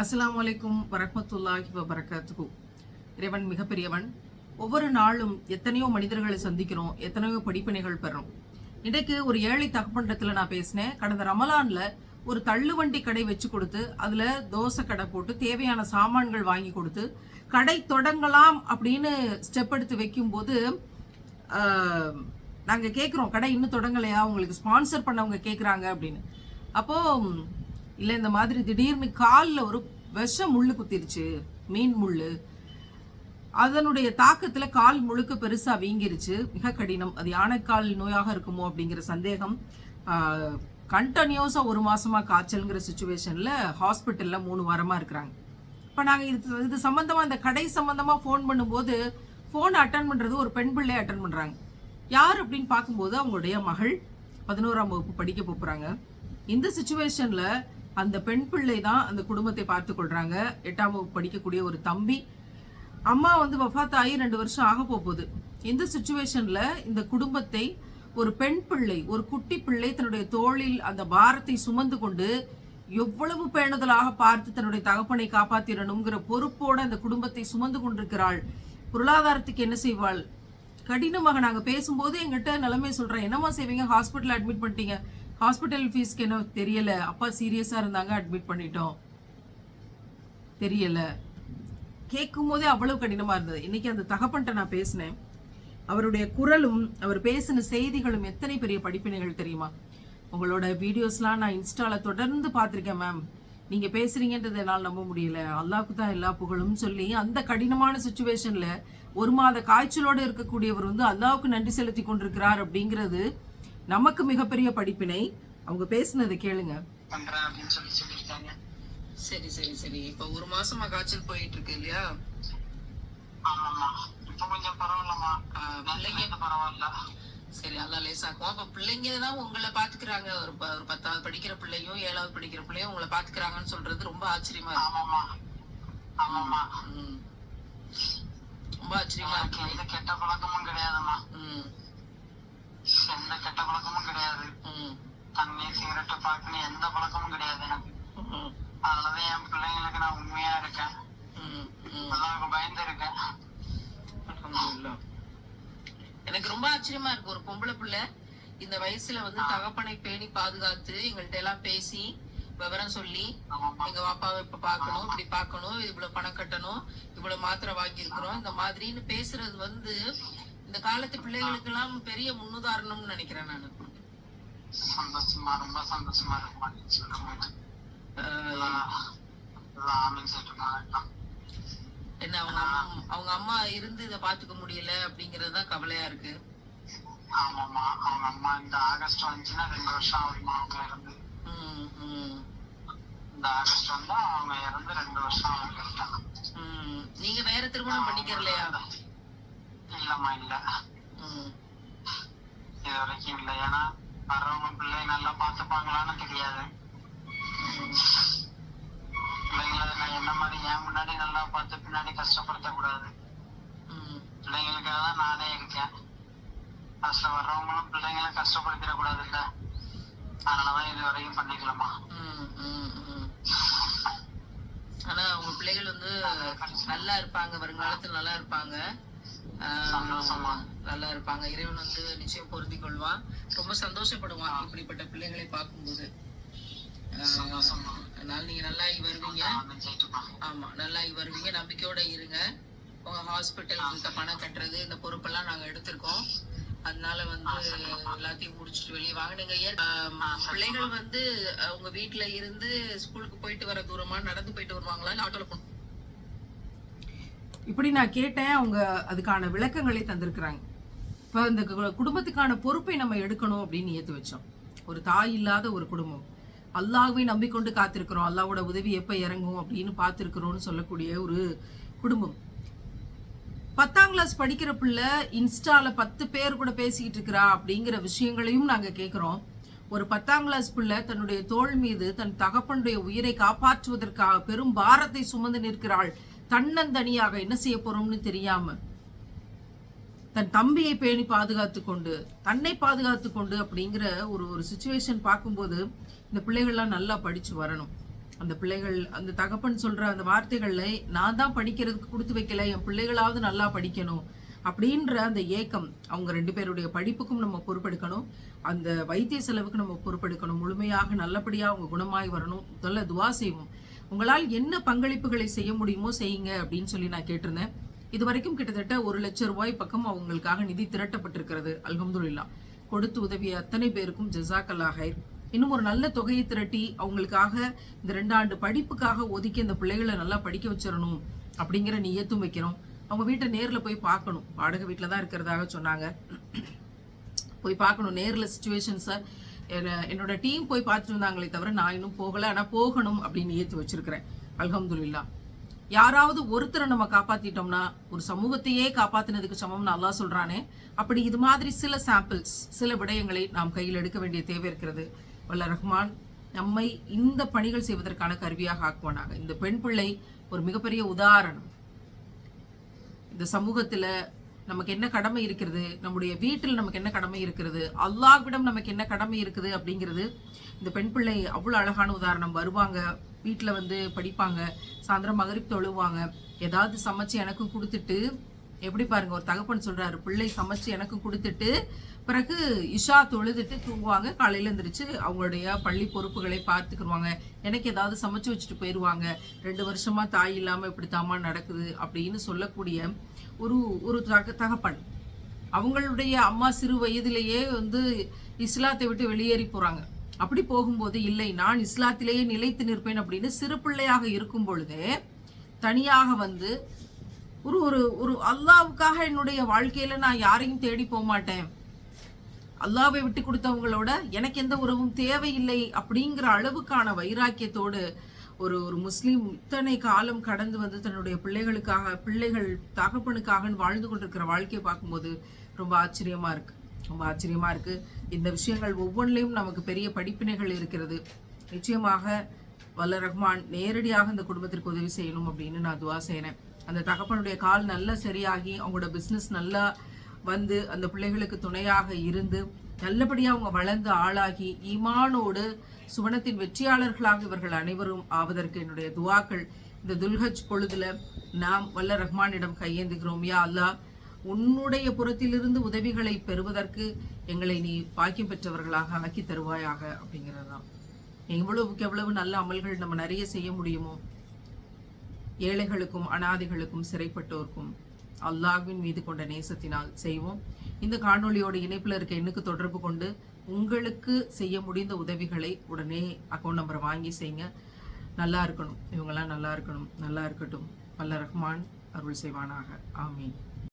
அஸ்லாம் வலைக்கும் வரமத்துல்லாஹி வபரகாத்துஹு. இறைவன் மிகப்பெரியவன். ஒவ்வொரு நாளும் எத்தனையோ மனிதர்களை சந்திக்கிறோம் எத்தனையோ படிப்பினைகள் பெறோம். இன்றைக்கு ஒரு ஏழை தகப்பண்டத்தில் நான் பேசினேன். கடந்த ரமலானில் ஒரு தள்ளுவண்டி கடை வச்சு கொடுத்து அதில் தோசை கடை போட்டு தேவையான சாமான்கள் வாங்கி கொடுத்து கடை தொடங்கலாம் அப்படின்னு ஸ்டெப் எடுத்து வைக்கும்போது நாங்கள் கேட்குறோம் கடை இன்னும் தொடங்கலையா? உங்களுக்கு ஸ்பான்சர் பண்ணவங்க கேட்குறாங்க அப்படின்னு. அப்போது இல்லை இந்த மாதிரி திடீர்னு காலில் ஒரு விஷ முள்ளு குத்திருச்சு மீன் முள்ளு. அதனுடைய தாக்கத்துல கால் முழுக்க பெருசா வீங்கிருச்சு. மிக கடினம். அது யானைக்கால் நோயாக இருக்குமோ அப்படிங்கிற சந்தேகம். கண்டினியூஸா ஒரு மாசமா காய்ச்சல்ங்கிற சுச்சுவேஷன்ல ஹாஸ்பிட்டல்ல மூணு வாரமா இருக்கிறாங்க. இப்ப நாங்க இது இது சம்பந்தமா இந்த கடை சம்பந்தமா ஃபோன் பண்ணும்போது ஃபோன் அட்டன் பண்றது ஒரு பெண் பிள்ளை அட்டன் பண்றாங்க. யார் அப்படின்னு பார்க்கும்போது அவங்களுடைய மகள் பதினோராம் வகுப்பு படிக்க போறாங்க. இந்த சுச்சுவேஷன்ல அந்த பெண் பிள்ளை தான் அந்த குடும்பத்தை பார்த்து கொள்றாங்க. எட்டாம் வகுப்பு படிக்கக்கூடிய ஒரு தம்பி. அம்மா வந்து வஃபாத் ஆகி ரெண்டு வருஷம் ஆக போகுது. இந்த சுச்சுவேஷன்ல இந்த குடும்பத்தை ஒரு பெண் பிள்ளை ஒரு குட்டி பிள்ளை தன்னுடைய தோளில் அந்த பாரத்தை சுமந்து கொண்டு எவ்வளவு பேணுதலாக பார்த்து தன்னுடைய தகப்பனை காப்பாத்திரணுங்கிற பொறுப்போட அந்த குடும்பத்தை சுமந்து கொண்டிருக்கிறாள். பொருளாதாரத்துக்கு என்ன செய்வாள்? கடினமாக நாங்க பேசும்போது எங்கிட்ட நிலைமை சொல்றேன் என்னம்மா செய்வீங்க? ஹாஸ்பிட்டல் அட்மிட் பண்ணிட்டீங்க. ஹாஸ்பிட்டல் ஃபீஸ்க்கு என்ன தெரியல. அப்பா சீரியஸாக இருந்தாங்க அட்மிட் பண்ணிட்டோம். தெரியல. கேட்கும் போதே அவ்வளவு கடினமாக இருந்தது. இன்னைக்கு அந்த தகப்பன்ட்ட நான் பேசினேன். அவருடைய குரலும் அவர் பேசின செய்திகளும் எத்தனை பெரிய படிப்பினைகள் தெரியுமா? உங்களோட வீடியோஸ்லாம் நான் இன்ஸ்டால தொடர்ந்து பார்த்திருக்கேன் மேம் நீங்க பேசுகிறீங்கன்றது என்னால் நம்ப முடியல. அல்லாவுக்கு தான் எல்லா புகழும் சொல்லி அந்த கடினமான சுச்சுவேஷன்ல ஒரு மாத காய்ச்சலோடு இருக்கக்கூடியவர் வந்து அல்லாவுக்கு நன்றி செலுத்தி கொண்டிருக்கிறார் அப்படிங்கிறது நமக்கு மிகப்பெரிய படிப்பினை அவங்க பேசுனதை கேளுங்க. பண்றேன் அப்படின்னு சொல்லி சொல்லியிருக்காங்க. சரி சரி சரி. இப்ப ஒரு மாசமா காய்ச்சல் போயிட்டு இருக்கு இல்லையா? ஆமாம்மா. இப்ப கொஞ்சம் பரவாயில்லம்மா. பிள்ளைங்க? பரவாயில்ல. சரி அதான் லேசாக்கும் அப்ப பிள்ளைங்க தான் உங்களை பாத்துக்கிறாங்க. ஒரு ப- ஒரு பத்தாவது படிக்கிற பிள்ளையும் ஏழாவது படிக்கிற பிள்ளையும் உங்களை பாத்துக்கிறாங்கன்னு சொல்றது ரொம்ப ஆச்சரியமா இருக்கு. ஆமாம்மா. ஆமாம்மா. ம். ரொம்ப ஆச்சரியமா எனக்கு இருக்கு. எந்த கெட்ட பழக்கமும் கிடையாதும்மா. ம், எந்த கெட்ட பழக்கமும் கிடையாது. தண்ணி சிகரெட்டு பாக்குன்னு எந்த பழக்கமும் கிடையாது எனக்கு. அதனாலதான் என் பிள்ளைங்களுக்கு நான் உண்மையா இருக்கேன். எல்லாருக்கும் பயந்து இருக்கேன். எனக்கு ரொம்ப ஆச்சரியமா இருக்கு. ஒரு பொம்பளை பிள்ளை இந்த வயசுல வந்து தகப்பனை பேணி பாதுகாத்து எங்கள்ட்ட எல்லாம் பேசி விவரம் சொல்லி எங்க பாப்பாவை இப்ப பாக்கணும் இப்படி பாக்கணும் இவ்வளவு பணம் கட்டணும் இவ்வளவு மாத்திரை வாங்கி இருக்கிறோம் இந்த மாதிரின்னு பேசுறது வந்து இந்த காலத்து பிள்ளைகளுக்கு எல்லாம் பெரிய முன்னுதாரணம்னு நினைக்கிறேன் நானு. சந்தோஷமா ரொம்ப சந்தோஷமா இருக்குமா நீ சொல்லிட்டு என்ன அவங்க அம்மா அவங்க அம்மா இருந்து இதை பாத்துக்க முடியல அப்படிங்கறது தான் கவலையா இருக்கு. ஆமாம்மா அவங்க அம்மா இந்த ஆகஸ்ட் வந்துச்சுன்னா ரெண்டு வருஷம் ஆகுமா அவங்க உம் இந்த ஆகஸ்ட் வந்தா அவங்க இறந்து ரெண்டு வருஷம் அவங்க நீங்க வேற திருமணம் பண்ணிக்கிறலையா இல்லம்மா இல்ல இது வரைக்கும் இல்ல ஏன்னா வர்றவங்க பிள்ளை நல்லா பாத்துப்பாங்களான்னு தெரியாது பிள்ளைங்களை நான் என்ன மாதிரி என் முன்னாடி நல்லா பார்த்து பின்னாடி கஷ்டப்படுத்த கூடாது பிள்ளைங்களுக்காக தான் நானே இருக்கேன் லாஸ்ட்ல வர்றவங்களும் பிள்ளைங்களை கஷ்டப்படுத்திட கூடாது இல்ல அதனாலதான் இது வரைக்கும் பண்ணிக்கலாமா ஆனா உங்க பிள்ளைகள் வந்து நல்லா இருப்பாங்க வருங்காலத்துல நல்லா இருப்பாங்க. சந்தோஷமா. நல்லா இருப்பாங்க இறைவன் வந்து நிச்சயம் பொருந்தி கொள்வான் ரொம்ப சந்தோஷப்படுவான் இப்படிப்பட்ட பிள்ளைகளை பார்க்கும்போது. அதனால நீங்க நல்லாகி வருவீங்க. ஆமா நல்லாகி வருவீங்க. நம்பிக்கையோட இருங்க. உங்க ஹாஸ்பிட்டலுக்கு பணம் கட்டுறது இந்த பொறுப்பெல்லாம் நாங்க எடுத்திருக்கோம். அதனால வந்து எல்லாத்தையும் முடிச்சிட்டு வெளியே வாங்க. நீங்க பிள்ளைகள் வந்து உங்க வீட்ல இருந்து ஸ்கூலுக்கு போயிட்டு வர தூரமா நடந்து போயிட்டு வருவாங்களா? இல்ல ஆட்டோல போகணும்? இப்படி நான் கேட்டேன் அவங்க அதுக்கான விளக்கங்களை தந்திருக்கிறாங்க. இப்போ இந்த கு- குடும்பத்துக்கான பொறுப்பை நம்ம எடுக்கணும் அப்படின்னு ஏற்று வச்சோம். ஒரு தாய் இல்லாத ஒரு குடும்பம். அல்லாஹ்வை நம்பிக்கொண்டு காத்திருக்கிறோம். அல்லாவோட உதவி எப்போ இறங்கும் அப்படின்னு பார்த்துருக்குறோம்னு சொல்லக்கூடிய ஒரு குடும்பம். பத்தாம் கிளாஸ் படிக்கிற பிள்ளை இன்ஸ்டால பத்து பேர் கூட பேசிக்கிட்டு இருக்கிறா அப்படிங்கிற விஷயங்களையும் நாங்கள் கேட்குறோம் ஒரு பத்தாம் கிளாஸ் பிள்ளை தன்னுடைய தோள் மீது தன் தகப்பனுடைய உயிரை காப்பாற்றுவதற்காக பெரும் பாரத்தை சுமந்து நிற்கிறாள். தன்னந்தனியாக என்ன செய்ய போறோம்னு தெரியாம தன் தம்பியை பேணி பாதுகாத்து கொண்டு தன்னை பாதுகாத்து கொண்டு அப்படிங்கிற ஒரு ஒரு சுச்சுவேஷன் பார்க்கும்போது இந்த பிள்ளைகள்லாம் நல்லா படிச்சு வரணும். அந்த பிள்ளைகள் அந்த தகப்பன் சொல்ற அந்த வார்த்தைகள்ல நான் தான் படிக்கிறதுக்கு கொடுத்து வைக்கல என் பிள்ளைகளாவது நல்லா படிக்கணும் அப்படின்ற அந்த ஏக்கம் அவங்க ரெண்டு பேருடைய படிப்புக்கும் நம்ம பொறுப்பெடுக்கணும். அந்த வைத்திய செலவுக்கு நம்ம பொறுப்பெடுக்கணும். முழுமையாக நல்லபடியாக அவங்க குணமாய் வரணும். முதல்ல துவா செய்வோம். உங்களால் என்ன பங்களிப்புகளை செய்ய முடியுமோ செய்யுங்க அப்படின்னு சொல்லி நான் கேட்டிருந்தேன். இது வரைக்கும் கிட்டத்தட்ட ஒரு லட்சம் ரூபாய் பக்கம் அவங்களுக்காக நிதி திரட்டப்பட்டிருக்கிறது அல்ஹம்துல்லா கொடுத்து உதவிய அத்தனை பேருக்கும் ஜசாக்கல்லா ஹைர். இன்னும் ஒரு நல்ல தொகையை திரட்டி அவங்களுக்காக இந்த ரெண்டு ஆண்டு படிப்புக்காக ஒதுக்கி இந்த பிள்ளைகளை நல்லா படிக்க வச்சிடணும் அப்படிங்கிற நீயத்தும் வைக்கிறோம் அவங்க வீட்டை நேரில் போய் பார்க்கணும். வாடகை வீட்டில் தான் இருக்கிறதாக சொன்னாங்க. போய் பார்க்கணும். நேரில் சுச்சுவேஷன்ஸை என்னோட டீம் போய் பார்த்துட்டு வந்தாங்களே தவிர நான் இன்னும் போகலை. ஆனால் போகணும் அப்படின்னு ஏற்றி வச்சிருக்கிறேன். அல்ஹம்துல்லா யாராவது ஒருத்தரை நம்ம காப்பாத்திட்டோம்னா ஒரு சமூகத்தையே காப்பாத்தினதுக்கு சமம்னு நல்லா சொல்றானே. அப்படி இது மாதிரி சில சாம்பிள்ஸ் சில விடயங்களை நாம் கையில் எடுக்க வேண்டிய தேவை இருக்கிறது. வல்ல ரஹ்மான் நம்மை இந்த பணிகள் செய்வதற்கான கருவியாக ஆக்குவானாக. இந்த பெண் பிள்ளை ஒரு மிகப்பெரிய உதாரணம். இந்த சமூகத்துல நமக்கு என்ன கடமை இருக்கிறது? நம்முடைய வீட்டில் நமக்கு என்ன கடமை இருக்கிறது? அல்லாஹ்விடம் நமக்கு என்ன கடமை இருக்குது அப்படிங்கிறது இந்த பெண் பிள்ளை அவ்வளோ அழகான உதாரணம். வருவாங்க வீட்டில் வந்து படிப்பாங்க சாயந்தரம் மகரிப் தொழுவாங்க. ஏதாவது சமைச்சு எனக்கு கொடுத்துட்டு எப்படி பாருங்க ஒரு தகப்பன் சொல்றாரு பிள்ளை சமைச்சு எனக்கும் கொடுத்துட்டு பிறகு இஷா தொழுதுட்டு தூங்குவாங்க. காலையில எந்திரிச்சு அவங்களுடைய பள்ளி பொறுப்புகளை பார்த்துக்கிடுவாங்க எனக்கு ஏதாவது சமைச்சு வச்சுட்டு போயிடுவாங்க ரெண்டு வருஷமா தாய் இல்லாம இப்படி தாமா நடக்குது அப்படின்னு சொல்லக்கூடிய ஒரு ஒரு தக தகப்பன். அவங்களுடைய அம்மா சிறு வயதிலேயே வந்து இஸ்லாத்தை விட்டு வெளியேறி போறாங்க. அப்படி போகும்போது இல்லை நான் இஸ்லாத்திலேயே நிலைத்து நிற்பேன் அப்படின்னு சிறு பிள்ளையாக இருக்கும் பொழுதே தனியாக வந்து ஒரு ஒரு ஒரு அல்லாவுக்காக என்னுடைய வாழ்க்கையில நான் யாரையும் தேடி போக மாட்டேன் அல்லாவை விட்டு கொடுத்தவங்களோட எனக்கு எந்த உறவும் தேவையில்லை அப்படிங்கிற அளவுக்கான வைராக்கியத்தோடு ஒரு ஒரு முஸ்லீம் இத்தனை காலம் கடந்து வந்து தன்னுடைய பிள்ளைகளுக்காக பிள்ளைகள் தகப்பனுக்காக வாழ்ந்து கொண்டிருக்கிற வாழ்க்கையை பார்க்கும்போது ரொம்ப ஆச்சரியமா இருக்கு. ரொம்ப ஆச்சரியமா இருக்கு. இந்த விஷயங்கள் ஒவ்வொன்றிலையும் நமக்கு பெரிய படிப்பினைகள் இருக்கிறது. நிச்சயமாக வல்ல ரஹ்மான் நேரடியாக இந்த குடும்பத்திற்கு உதவி செய்யணும் அப்படின்னு நான் துவா செய்கிறேன் அந்த தகப்பனுடைய கால் நல்லா சரியாகி அவங்களோட பிஸ்னஸ் நல்லா வந்து அந்த பிள்ளைகளுக்கு துணையாக இருந்து நல்லபடியாக அவங்க வளர்ந்து ஆளாகி ஈமானோடு சுவனத்தின் வெற்றியாளர்களாக இவர்கள் அனைவரும் ஆவதற்கு என்னுடைய துவாக்கள். இந்த துல்ஹஜ் பொழுதுல நாம் வல்ல ரஹ்மானிடம் கையேந்துகிறோம். யா அல்லாஹ் உன்னுடைய புறத்திலிருந்து உதவிகளை பெறுவதற்கு எங்களை நீ பாக்கியம் பெற்றவர்களாக ஆக்கி தருவாயாக அப்படிங்கிறது தான் எவ்வளவுக்கு எவ்வளவு நல்ல அமல்கள் நம்ம நிறைய செய்ய முடியுமோ ஏழைகளுக்கும் அனாதைகளுக்கும் சிறைப்பட்டோருக்கும் அல்லாஹ்வின் மீது கொண்ட நேசத்தினால் செய்வோம். இந்த காணொளியோட இணைப்பில் இருக்க எண்ணுக்கு தொடர்பு கொண்டு உங்களுக்கு செய்ய முடிந்த உதவிகளை உடனே அக்கௌண்ட் நம்பரை வாங்கி செய்யுங்க நல்லா இருக்கணும். இவங்கெல்லாம் நல்லா இருக்கணும். நல்லா இருக்கட்டும். வல்ல ரஹ்மான் அருள் செய்வானாக. ஆமீன்.